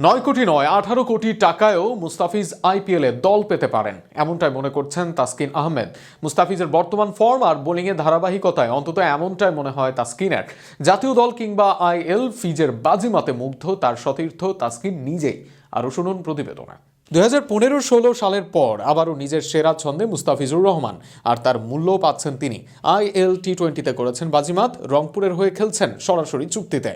নয় কোটি নয়, আঠারো কোটি টাকায়ও মুস্তাফিজ আইপিএলে দল পেতে পারেন। এমনটাই মনে করছেন তাসকিন আহমেদ। মুস্তাফিজের বর্তমান ফর্ম আর বোলিংয়ের ধারাবাহিকতায় অন্তত এমনটাই মনে হয় তাসকিনের। জাতীয় দল কিংবা আইএল ফিজের বাজিমাতে মুগ্ধ তার সতীর্থ তাসকিন নিজেই। আরও শুনুন প্রতিবেদনে। দুই হাজার পনেরো ষোলো সালের পর আবারও নিজের সেরা ছন্দে মুস্তাফিজুর রহমান আর তার মূল্য পাচ্ছেন তিনি। আইএল টি টোয়েন্টিতে করেছেন বাজিমাত, রংপুরের হয়ে খেলছেন সরাসরি চুক্তিতে।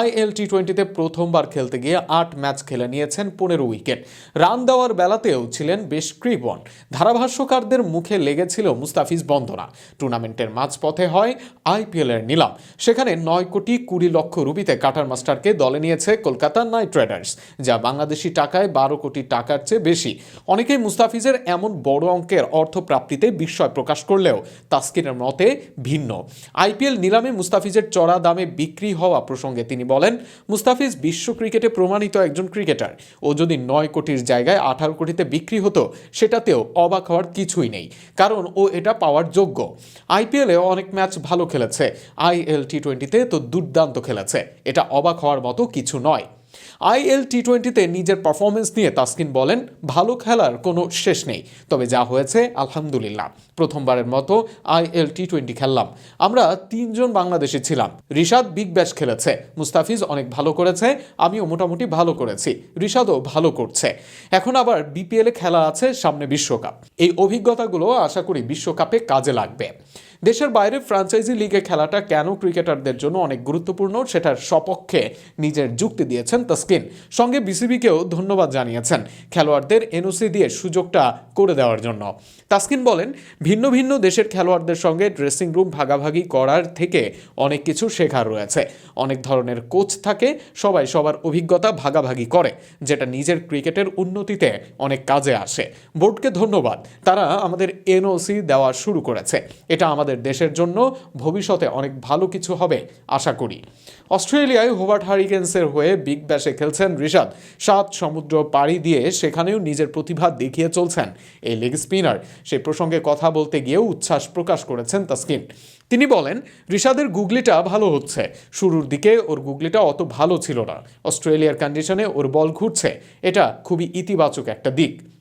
আইএল টি টোয়েন্টিতে প্রথমবার খেলতে গিয়ে আট ম্যাচ খেলে নিয়েছেন পনেরো উইকেট। রান দেওয়ার বেলাতেও ছিলেন বেশ কৃপণ। ধারাভাষ্যকারদের মুখে লেগেছিল মুস্তাফিজ বন্দনা। টুর্নামেন্টের মাঝপথে হয় আইপিএলের নিলাম। সেখানে নয় কোটি কুড়ি লক্ষ রুপিতে কাটার মাস্টারকে দলে নিয়েছে কলকাতা নাইট রাইডার্স, যা বাংলাদেশি টাকায় বারো কোটি টাকার চেয়ে বেশি। অনেকেই মুস্তাফিজের এমন বড় অঙ্কের অর্থ প্রাপ্তিতে বিস্ময় প্রকাশ করলেও তাস্কিনের মতে ভিন্ন। আইপিএল নিলামে মুস্তাফিজের চড়া দামে বিক্রি হওয়া প্রসঙ্গে তিনি বলেন, মুস্তাফিজ বিশ্ব ক্রিকেটে প্রমাণিত একজন ক্রিকেটার। ও যদি নয় কোটির জায়গায় আঠারো কোটিতে বিক্রি হতো, সেটাতেও অবাক হওয়ার কিছুই নেই। কারণ ও এটা পাওয়ার যোগ্য। আইপিএলে অনেক ম্যাচ ভালো খেলেছে। আইএল টি টোয়েন্টিতে তো দুর্দান্ত খেলেছে। এটা অবাক হওয়ার মতো কিছু নয়। আইএল টি টোয়েন্টিতে নিজের পারফরমেন্স নিয়ে তাসকিন বলেন, ভালো খেলার কোনো শেষ নেই। তবে যা হয়েছে, আলহামদুলিল্লাহ। প্রথমবারের মতো আইএল টি টোয়েন্টি খেললাম। আমরা তিনজন বাংলাদেশি ছিলাম। রিশাদ বিগ ব্যাশ খেলেছে। মুস্তাফিজ অনেক ভালো করেছে। আমিও মোটামুটি ভালো করেছি। রিশাদও ভালো করছে। এখন আবার বিপিএলে খেলা আছে সামনে বিশ্বকাপ। এই অভিজ্ঞতাগুলো আশা করি বিশ্বকাপে কাজে লাগবে। দেশের বাইরে ফ্রাঞ্চাইজি লিগে খেলাটা কেন ক্রিকেটারদের জন্য অনেক গুরুত্বপূর্ণ, সেটার সপক্ষে নিজের যুক্তি দিয়েছেন তাস্কিন। সঙ্গে বিসিবিকেও ধন্যবাদ জানিয়েছেন খেলোয়াড়দের এনওসি দিয়ে সুযোগটা করে দেওয়ার জন্য। তাসকিন বলেন, ভিন্ন ভিন্ন দেশের খেলোয়াড়দের সঙ্গে ড্রেসিং রুম ভাগাভাগি করার থেকে অনেক কিছু শেখার রয়েছে। অনেক ধরনের কোচ থাকে, সবাই সবার অভিজ্ঞতা ভাগাভাগি করে, যেটা নিজের ক্রিকেটের উন্নতিতে অনেক কাজে আসে। বোর্ডকে ধন্যবাদ, তারা আমাদের এনওসি দেওয়া শুরু করেছে। এটা আমাদের দেশের জন্য ভবিষ্যতে অনেক ভালো কিছু হবে, আশা করি। অস্ট্রেলিয়ায় হোবার্ট হারিকেন্সের হয়ে বিগ ব্যাশে খেলছেন ঋষাদ সাত সমুদ্র পাড়ি দিয়ে সেখানেও নিজের প্রতিভা দেখিয়ে চলছেন এই লেগ স্পিনার। সেই প্রসঙ্গে কথা বলতে গিয়েও উচ্ছ্বাস প্রকাশ করেছেন তাস্কিন। তিনি বলেন ঋষাদের গুগলিটা ভালো হচ্ছে। শুরুর দিকে ওর গুগলিটা অত ভালো ছিল না। অস্ট্রেলিয়ার কন্ডিশনে ওর বল ঘুরছে। এটা খুবই ইতিবাচক একটা দিক।